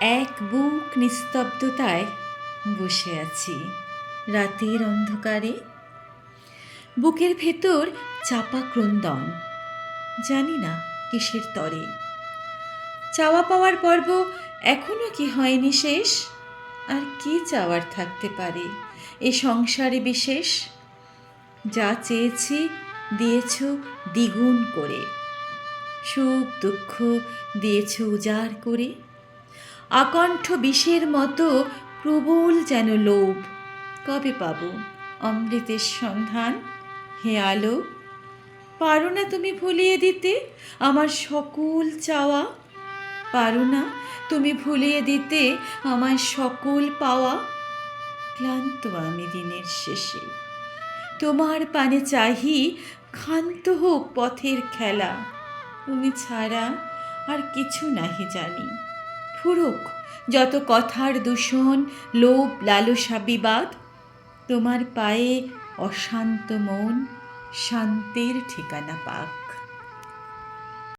এক বুক নিস্তব্ধতায় বসে আছি। রাতের অন্ধকারে। বুকের ভেতর চাপা ক্রন্দন। জানি না কিসের তরে। চাওয়া পাওয়ার পর্ব এখনও কি হয়নি শেষ? আর কি চাওয়ার থাকতে পারে এ সংসারে বিশেষ? যা চেয়েছি দিয়েছ দ্বিগুণ করে। সুখ দুঃখ দিয়েছ উজাড় করে। আকণ্ঠ বিষের মতো প্রবল যেন লোভ। কবে পাব? অমৃতের সন্ধান? হে আলো, পারো না তুমি ভুলিয়ে দিতে আমার সকল চাওয়া? পারো না তুমি ভুলিয়ে দিতে আমার সকল পাওয়া? ক্লান্ত আমি দিনের শেষে। তোমার পানে চাহি ক্ষান্ত হোক পথের খেলা। তুমি ছাড়া আর কিছু নাহি জানি। ফুরুক যত কথার দূষণ লোভ লালসা বিবাদ তোমার পায়ে অশান্ত মন শান্তির ঠিকানা পাক।